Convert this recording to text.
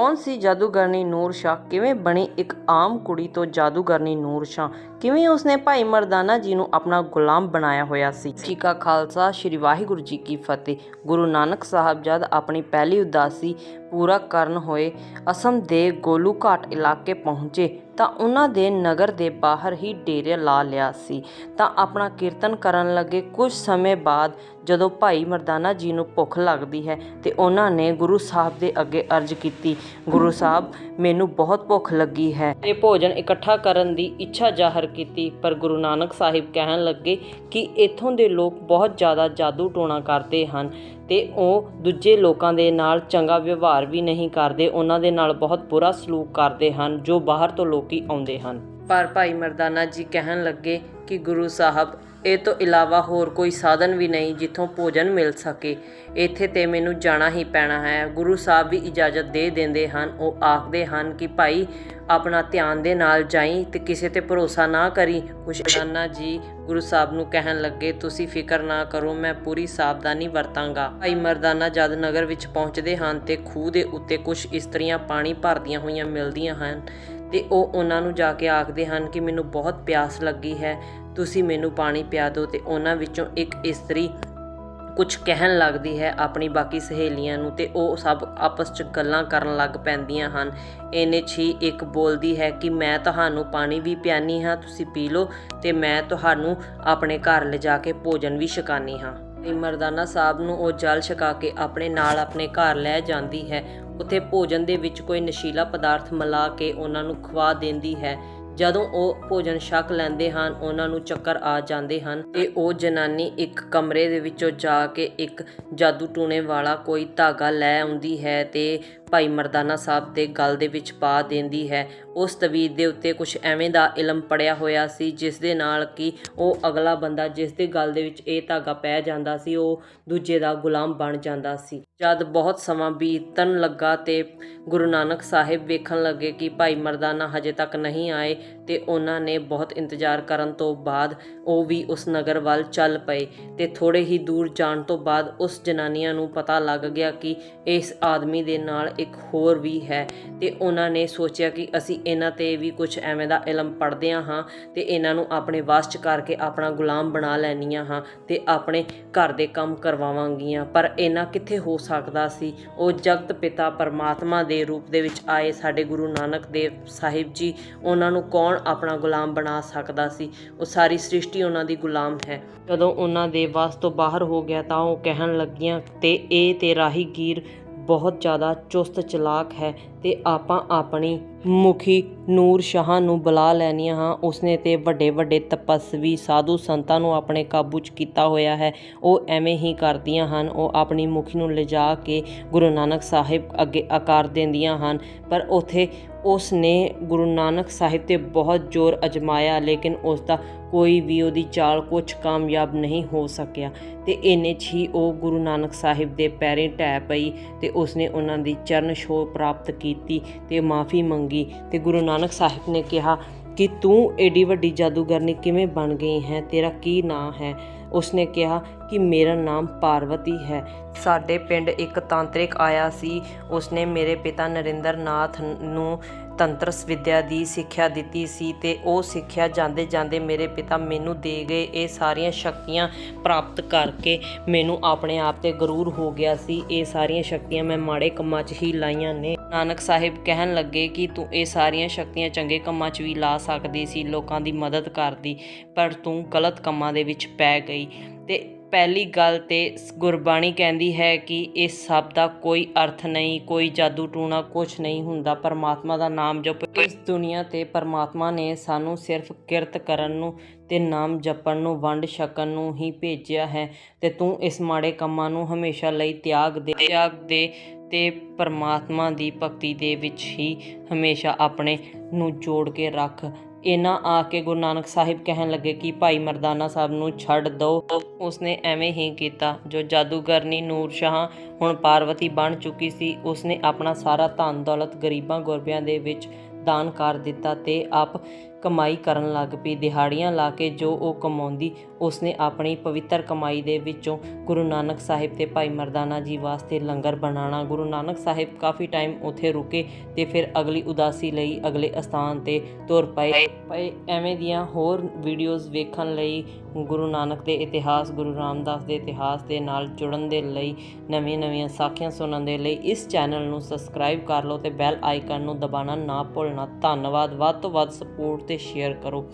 ਕੌਣ ਸੀ ਜਾਦੂਗਰਨੀ ਨੂਰ ਸ਼ਾਹ? ਕਿਵੇਂ ਬਣੀ ਇੱਕ ਆਮ ਕੁੜੀ ਤੋਂ ਜਾਦੂਗਰਨੀ ਨੂਰ ਸ਼ਾਹ? ਕਿਵੇਂ ਉਸਨੇ ਭਾਈ ਮਰਦਾਨਾ ਜੀ ਨੂੰ ਆਪਣਾ ਗੁਲਾਮ ਬਣਾਇਆ ਹੋਇਆ ਸੀ? ਜੀ ਕਾ ਖਾਲਸਾ, ਸ੍ਰੀ ਵਾਹਿਗੁਰੂ ਜੀ ਕੀ ਫਤਿਹ। ਗੁਰੂ ਨਾਨਕ ਸਾਹਿਬ ਜਦ ਆਪਣੀ ਪਹਿਲੀ ਉਦਾਸੀ ਪੂਰਾ ਕਰਨ ਹੋਏ ਅਸਮ ਦੇ ਗੋਲੂ ਘਾਟ ਇਲਾਕੇ ਪਹੁੰਚੇ ਤਾਂ ਉਹਨਾਂ ਦੇ ਨਗਰ ਦੇ ਬਾਹਰ ਹੀ ਡੇਰੇ ਲਾ ਲਿਆ ਸੀ। ਤਾਂ ਆਪਣਾ ਕੀਰਤਨ ਕਰਨ ਲੱਗੇ ਕੁਝ ਸਮੇਂ ਬਾਅਦ ਜਦੋਂ ਭਾਈ ਮਰਦਾਨਾ ਜੀ ਨੂੰ ਭੁੱਖ ਲੱਗਦੀ ਹੈ ਤੇ ਉਹਨਾਂ ਨੇ ਗੁਰੂ ਸਾਹਿਬ ਦੇ ਅੱਗੇ ਅਰਜ਼ ਕੀਤੀ, ਗੁਰੂ ਸਾਹਿਬ, ਮੈਨੂੰ ਬਹੁਤ ਭੁੱਖ ਲੱਗੀ ਹੈ। ਇਹ ਭੋਜਨ ਇਕੱਠਾ ਕਰਨ ਦੀ ਇੱਛਾ ਜ਼ਾਹਰ ਕੀਤੀ, ਪਰ ਗੁਰੂ ਨਾਨਕ ਸਾਹਿਬ ਕਹਿਣ ਲੱਗੇ ਕਿ ਇੱਥੋਂ ਦੇ ਲੋਕ ਬਹੁਤ ਜ਼ਿਆਦਾ ਜਾਦੂ ਟੋਣਾ ਕਰਦੇ ਹਨ ਤੇ ਉਹ ਦੂਜੇ ਲੋਕਾਂ ਦੇ ਨਾਲ ਚੰਗਾ ਵਿਵਹਾਰ ਵੀ ਨਹੀਂ ਕਰਦੇ, ਉਹਨਾਂ ਦੇ ਨਾਲ ਬਹੁਤ ਬੁਰਾ ਸਲੂਕ ਕਰਦੇ ਹਨ, ਜੋ ਬਾਹਰ ਤੋਂ ਲੋਕੀ ਆਉਂਦੇ ਹਨ। ਪਰ ਭਾਈ ਮਰਦਾਨਾ ਜੀ ਕਹਿਣ ਲੱਗੇ ਕਿ ਗੁਰੂ ਸਾਹਿਬ ਇਹ ਤੋਂ ਇਲਾਵਾ ਹੋਰ ਕੋਈ ਸਾਧਨ ਵੀ ਨਹੀਂ ਜਿੱਥੋਂ ਭੋਜਨ ਮਿਲ ਸਕੇ। ਇੱਥੇ ਤੇ ਮੈਨੂੰ ਜਾਣਾ ਹੀ ਪੈਣਾ ਹੈ। ਗੁਰੂ ਸਾਹਿਬ ਵੀ ਇਜਾਜ਼ਤ ਦੇ ਦਿੰਦੇ ਹਨ। ਉਹ ਆਖਦੇ ਹਨ ਕਿ ਭਾਈ, ਆਪਣਾ ਧਿਆਨ ਦੇ ਨਾਲ ਜਾਈ ਤੇ ਕਿਸੇ ਤੇ ਭਰੋਸਾ ਨਾ ਕਰੀ। ਕੁਸ਼ਾਨਾ ਜੀ, ਗੁਰੂ ਸਾਹਿਬ ਨੂੰ ਕਹਿਣ ਲੱਗੇ, ਤੁਸੀਂ ਫਿਕਰ ਨਾ ਕਰੋ, ਮੈਂ ਪੂਰੀ ਸਾਵਧਾਨੀ ਵਰਤਾਂਗਾ। ਭਾਈ ਮਰਦਾਨਾ ਜਦ ਨਗਰ ਵਿੱਚ ਪਹੁੰਚਦੇ ਹਨ ਤੇ ਖੂਹ ਦੇ ਉੱਤੇ ਕੁਝ ਇਸਤਰੀਆਂ ਪਾਣੀ ਭਰਦੀਆਂ ਹੋਈਆਂ ਮਿਲਦੀਆਂ ਹਨ ਤੇ ਉਹ ਉਹਨਾਂ ਨੂੰ ਜਾ ਕੇ ਆਖਦੇ ਹਨ ਕਿ ਮੈਨੂੰ ਬਹੁਤ ਪਿਆਸ ਲੱਗੀ ਹੈ, ਤੁਸੀਂ ਮੈਨੂੰ ਪਾਣੀ ਪਿਆ ਦਿਓ ਤੇ ਉਹਨਾਂ ਵਿੱਚੋਂ ਇੱਕ ਇਸਤਰੀ ਕੁਝ ਕਹਿਣ ਲੱਗਦੀ ਹੈ ਆਪਣੀ ਬਾਕੀ ਸਹੇਲੀਆਂ ਨੂੰ ਤੇ ਉਹ ਸਭ ਆਪਸ 'ਚ ਗੱਲਾਂ ਕਰਨ ਲੱਗ ਪੈਂਦੀਆਂ ਹਨ। ਇਹਨੇ ਛੀ ਇੱਕ ਬੋਲਦੀ ਹੈ ਕਿ ਮੈਂ ਤੁਹਾਨੂੰ ਪਾਣੀ ਵੀ ਪਿਆਨੀ ਹਾਂ, ਤੁਸੀਂ ਪੀ ਲਓ ਤੇ ਮੈਂ ਤੁਹਾਨੂੰ ਆਪਣੇ ਘਰ ਲਿਜਾ ਕੇ ਭੋਜਨ ਵੀ ਛਕਾਨੀ ਹਾਂ। ਤੇ ਮਰਦਾਨਾ ਸਾਹਿਬ ਨੂੰ ਉਹ ਜਲ ਛਕਾ ਕੇ ਆਪਣੇ ਨਾਲ ਆਪਣੇ ਘਰ ਲੈ ਜਾਂਦੀ ਹੈ। ਉੱਥੇ ਭੋਜਨ ਦੇ ਵਿੱਚ ਕੋਈ ਨਸ਼ੀਲਾ ਪਦਾਰਥ ਮਿਲਾ ਕੇ ਉਹਨਾਂ ਨੂੰ ਖਵਾ ਦਿੰਦੀ ਹੈ। ਜਦੋਂ ਉਹ ਭੋਜਨ ਛਕ ਲੈਂਦੇ ਹਨ, ਉਹਨਾਂ ਨੂੰ ਚੱਕਰ ਆ ਜਾਂਦੇ ਹਨ ਤੇ ਉਹ ਜਨਾਨੀ ਇੱਕ ਕਮਰੇ ਦੇ ਵਿੱਚੋਂ ਜਾ ਕੇ ਇੱਕ ਜਾਦੂ ਟੂਣੇ ਵਾਲਾ ਕੋਈ ਧਾਗਾ ਲੈ ਆਉਂਦੀ ਹੈ ਤੇ ਭਾਈ ਮਰਦਾਨਾ ਸਾਹਿਬ ਦੇ ਗਲ ਦੇ ਵਿੱਚ ਪਾ ਦਿੰਦੀ ਹੈ। ਉਸ ਤਵੀਰ ਦੇ ਉੱਤੇ ਕੁਝ ਐਵੇਂ ਦਾ ਇਲਮ ਪੜਿਆ ਹੋਇਆ ਸੀ, ਜਿਸ ਦੇ ਨਾਲ ਕਿ ਉਹ ਅਗਲਾ ਬੰਦਾ ਜਿਸ ਦੇ ਗਲ ਦੇ ਵਿੱਚ ਇਹ ਧਾਗਾ ਪੈ ਜਾਂਦਾ ਸੀ, ਉਹ ਦੂਜੇ ਦਾ ਗੁਲਾਮ ਬਣ ਜਾਂਦਾ ਸੀ। ਜਦ ਬਹੁਤ ਸਮਾਂ ਬੀਤਣ ਲੱਗਾ ਤੇ ਗੁਰੂ ਨਾਨਕ ਸਾਹਿਬ ਵੇਖਣ ਲੱਗੇ ਕਿ ਭਾਈ ਮਰਦਾਨਾ ਹਜੇ ਤੱਕ ਨਹੀਂ ਆਏ ਤੇ ਉਹਨਾਂ ਨੇ ਬਹੁਤ ਇੰਤਜ਼ਾਰ ਕਰਨ ਤੋਂ ਬਾਅਦ ਉਹ ਵੀ ਉਸ ਨਗਰ ਵੱਲ ਚੱਲ ਪਏ ਤੇ ਥੋੜੇ ਹੀ ਦੂਰ ਜਾਣ ਤੋਂ ਬਾਅਦ ਉਸ ਜਨਾਨੀਆਂ ਨੂੰ ਪਤਾ ਲੱਗ ਗਿਆ ਕਿ ਇਸ ਆਦਮੀ ਦੇ ਨਾਲ ਇੱਕ ਹੋਰ ਵੀ ਹੈ ਤੇ ਉਹਨਾਂ ਨੇ ਸੋਚਿਆ ਕਿ ਅਸੀਂ ਇਹਨਾਂ ਤੇ ਵੀ ਕੁਝ ਐਵੇਂ ਦਾ ਇਲਮ ਪੜ੍ਹਦਿਆਂ ਹਾਂ ਤੇ ਇਹਨਾਂ ਨੂੰ ਆਪਣੇ ਵਾਸ ਚ ਕਰਕੇ ਆਪਣਾ ਗੁਲਾਮ ਬਣਾ ਲੈਣੀਆਂ ਹਾਂ ਤੇ ਆਪਣੇ ਘਰ ਦੇ ਕੰਮ ਕਰਵਾਵਾਂਗੀਆਂ। ਪਰ ਇਹਨਾਂ ਕਿੱਥੇ ਹੋ ਸਕਦਾ ਸੀ? ਉਹ ਜਗਤ ਪਿਤਾ ਪਰਮਾਤਮਾ ਦੇ ਰੂਪ ਦੇ ਵਿੱਚ ਆਏ ਸਾਡੇ ਗੁਰੂ ਨਾਨਕ ਦੇਵ ਸਾਹਿਬ ਜੀ, ਉਹਨਾਂ ਨੂੰ ਕੌਣ ਆਪਣਾ ਗੁਲਾਮ ਬਣਾ ਸਕਦਾ ਸੀ। ਉਹ ਸਾਰੀ ਸ੍ਰਿਸ਼ਟੀ ਉਹਨਾਂ ਦੀ ਗੁਲਾਮ ਹੈ। ਜਦੋਂ ਉਹਨਾਂ ਦੇ ਵਾਸ ਤੋਂ ਬਾਹਰ ਹੋ ਗਿਆ ਤਾਂ ਉਹ ਕਹਿਣ ਲੱਗੀਆਂ ਤੇ ਇਹ ਤੇ ਰਾਹੀਗੀਰ ਬਹੁਤ ਜ਼ਿਆਦਾ ਚੁਸਤ ਚਲਾਕ ਹੈ ਤੇ ਆਪਾਂ ਆਪਣੀ ਮੁਖੀ ਨੂਰ ਸ਼ਾਹ ਨੂੰ ਬੁਲਾ ਲੈਣੀਆਂ ਹਾਂ। ਉਸਨੇ ਤੇ ਵੱਡੇ ਵੱਡੇ ਤਪਸਵੀ ਸਾਧੂ ਸੰਤਾਂ ਨੂੰ ਆਪਣੇ ਕਾਬੂ 'ਚ ਕੀਤਾ ਹੋਇਆ ਹੈ। ਉਹ ਐਵੇਂ ਹੀ ਕਰਦੀਆਂ ਹਨ। ਉਹ ਆਪਣੀ ਮੁਖੀ ਨੂੰ ਲਿਜਾ ਕੇ ਗੁਰੂ ਨਾਨਕ ਸਾਹਿਬ ਅੱਗੇ ਆਕਾਰ ਦਿੰਦੀਆਂ ਹਨ। ਪਰ ਉਥੇ ਉਸ ਨੇ ਗੁਰੂ ਨਾਨਕ ਸਾਹਿਬ ਤੇ ਬਹੁਤ ਜ਼ੋਰ ਅਜਮਾਇਆ, ਲੇਕਿਨ ਉਸ ਦਾ ਕੋਈ ਵੀ ਉਹਦੀ ਚਾਲ ਕੁਝ ਕਾਮਯਾਬ ਨਹੀਂ ਹੋ ਸਕਿਆ। ਤੇ ਇਹਨੇ 'ਚ ਹੀ ਉਹ ਗੁਰੂ ਨਾਨਕ ਸਾਹਿਬ ਦੇ ਪੈਰੇ ਢਹਿ ਪਈ ਤੇ ਉਸਨੇ ਉਹਨਾਂ ਦੀ ਚਰਨ ਛੋਹ ਪ੍ਰਾਪਤ ਕੀਤੀ ਤੇ ਮਾਫੀ ਮੰਗੀ ਤੇ ਗੁਰੂ ਨਾਨਕ ਸਾਹਿਬ ਨੇ ਕਿਹਾ ਕਿ ਤੂੰ ਏਡੀ ਵੱਡੀ ਜਾਦੂਗਰਨੀ ਕਿਵੇਂ ਬਣ ਗਈ ਹੈ? ਤੇਰਾ ਕੀ ਨਾਂ ਹੈ? ਉਸਨੇ ਕਿਹਾ ਕਿ ਮੇਰਾ ਨਾਮ ਪਾਰਵਤੀ ਹੈ। ਸਾਡੇ ਪਿੰਡ ਇੱਕ ਤਾਂਤਰਿਕ ਆਇਆ ਸੀ। ਉਸਨੇ ਮੇਰੇ ਪਿਤਾ ਨਰਿੰਦਰ ਨਾਥ ਨੂੰ ਤੰਤਰ ਵਿਦਿਆ ਦੀ ਸਿੱਖਿਆ ਦਿੱਤੀ ਸੀ ਤੇ ਉਹ ਸਿੱਖਿਆ ਜਾਂਦੇ ਜਾਂਦੇ ਮੇਰੇ ਪਿਤਾ ਮੈਨੂੰ ਦੇ ਗਏ। ਇਹ ਸਾਰੀਆਂ ਸ਼ਕਤੀਆਂ ਪ੍ਰਾਪਤ ਕਰਕੇ ਮੈਨੂੰ ਆਪਣੇ ਆਪ ਤੇ ਗਰੂਰ ਹੋ ਗਿਆ ਸੀ। ਇਹ ਸਾਰੀਆਂ ਸ਼ਕਤੀਆਂ ਮੈਂ ਮਾੜੇ ਕੰਮਾਂ 'ਚ ਹੀ ਲਾਈਆਂ ਨੇ। ਨਾਨਕ ਸਾਹਿਬ ਕਹਿਣ ਲੱਗੇ ਕਿ ਤੂੰ ਇਹ ਸਾਰੀਆਂ ਸ਼ਕਤੀਆਂ ਚੰਗੇ ਕੰਮਾਂ 'ਚ ਵੀ ਲਾ ਸਕਦੀ ਸੀ, ਲੋਕਾਂ ਦੀ ਮਦਦ ਕਰਦੀ, ਪਰ ਤੂੰ ਗਲਤ ਕੰਮਾਂ ਦੇ ਵਿੱਚ ਪੈ ਗਈ। ਤੇ ਪਹਿਲੀ ਗੱਲ ਤੇ ਗੁਰਬਾਣੀ ਕਹਿੰਦੀ ਹੈ ਕਿ ਇਸ ਸਭ ਦਾ ਕੋਈ ਅਰਥ ਨਹੀਂ, ਕੋਈ ਜਾਦੂ ਟੂਣਾ ਕੁਝ ਨਹੀਂ ਹੁੰਦਾ। ਪਰਮਾਤਮਾ ਦਾ ਨਾਮ ਜਪ ਇਸ ਦੁਨੀਆ ਤੇ ਪਰਮਾਤਮਾ ਨੇ ਸਾਨੂੰ ਸਿਰਫ ਕਿਰਤ ਕਰਨ ਨੂੰ ਤੇ ਨਾਮ ਜਪਣ ਨੂੰ, ਵੰਡ ਛਕਣ ਨੂੰ ਹੀ ਭੇਜਿਆ ਹੈ ਤੇ ਤੂੰ ਇਸ ਮਾੜੇ ਕੰਮਾਂ ਨੂੰ ਹਮੇਸ਼ਾ ਲਈ ਤਿਆਗ ਦੇ ਤਿਆਗ ਦੇ ਤੇ ਪਰਮਾਤਮਾ ਦੀ ਭਗਤੀ ਦੇ ਵਿੱਚ ਹੀ ਹਮੇਸ਼ਾ ਆਪਣੇ ਨੂੰ ਜੋੜ ਕੇ ਰੱਖ। ਇਹਨਾਂ ਆ ਕੇ ਗੁਰੂ ਨਾਨਕ ਸਾਹਿਬ ਕਹਿਣ ਲੱਗੇ ਕਿ ਭਾਈ ਮਰਦਾਨਾ ਸਾਹਿਬ ਨੂੰ ਛੱਡ ਦਿਓ। ਉਸਨੇ ਐਵੇਂ ਹੀ ਕੀਤਾ, ਜੋ ਜਾਦੂਗਰਨੀ ਨੂਰ ਸ਼ਾਹ ਹੁਣ ਪਾਰਵਤੀ ਬਣ ਚੁੱਕੀ ਸੀ, ਉਸਨੇ ਆਪਣਾ ਸਾਰਾ ਧਨ ਦੌਲਤ ਗਰੀਬਾਂ ਗੁਰਬਿਆਂ ਦੇ ਵਿੱਚ ਦਾਨ ਕਰ ਦਿੱਤਾ ਤੇ ਆਪ ਕਮਾਈ ਕਰਨ ਲੱਗ ਪਈ। ਦਿਹਾੜੀਆਂ ਲਾ ਕੇ ਜੋ ਉਹ ਕਮਾਉਂਦੀ, ਉਸਨੇ ਆਪਣੀ ਪਵਿੱਤਰ ਕਮਾਈ ਦੇ ਵਿੱਚੋਂ ਗੁਰੂ ਨਾਨਕ ਸਾਹਿਬ ਤੇ ਭਾਈ ਮਰਦਾਨਾ ਜੀ ਵਾਸਤੇ ਲੰਗਰ ਬਣਾਉਣਾ। ਗੁਰੂ ਨਾਨਕ ਸਾਹਿਬ ਕਾਫੀ ਟਾਈਮ ਉੱਥੇ ਰੁਕੇ ਤੇ ਫਿਰ ਅਗਲੀ ਉਦਾਸੀ ਲਈ ਅਗਲੇ ਅਸਥਾਨ ਤੇ ਤੁਰ ਪਏ। ਪਏ ਐਵੇਂ ਦੀਆਂ ਹੋਰ ਵੀਡੀਓਜ਼ ਵੇਖਣ ਲਈ ਗੁਰੂ ਨਾਨਕ ਦੇ ਇਤਿਹਾਸ, ਗੁਰੂ ਰਾਮਦਾਸ ਦੇ ਇਤਿਹਾਸ ਦੇ ਨਾਲ ਜੁੜਨ ਦੇ ਲਈ, ਨਵੀਆਂ ਨਵੀਆਂ ਸਾਖੀਆਂ ਸੁਣਨ ਦੇ ਲਈ ਇਸ ਚੈਨਲ ਨੂੰ ਸਬਸਕ੍ਰਾਈਬ ਕਰ ਲਓ ਤੇ ਬੈਲ ਆਈਕਨ ਨੂੰ ਦਬਾਉਣਾ ਨਾ ਭੁੱਲਣਾ। ਧੰਨਵਾਦ। ਵੱਧ ਤੋਂ ਵੱਧ ਸਪੋਰਟ ਤੇ ਸ਼ੇਅਰ ਕਰੋ।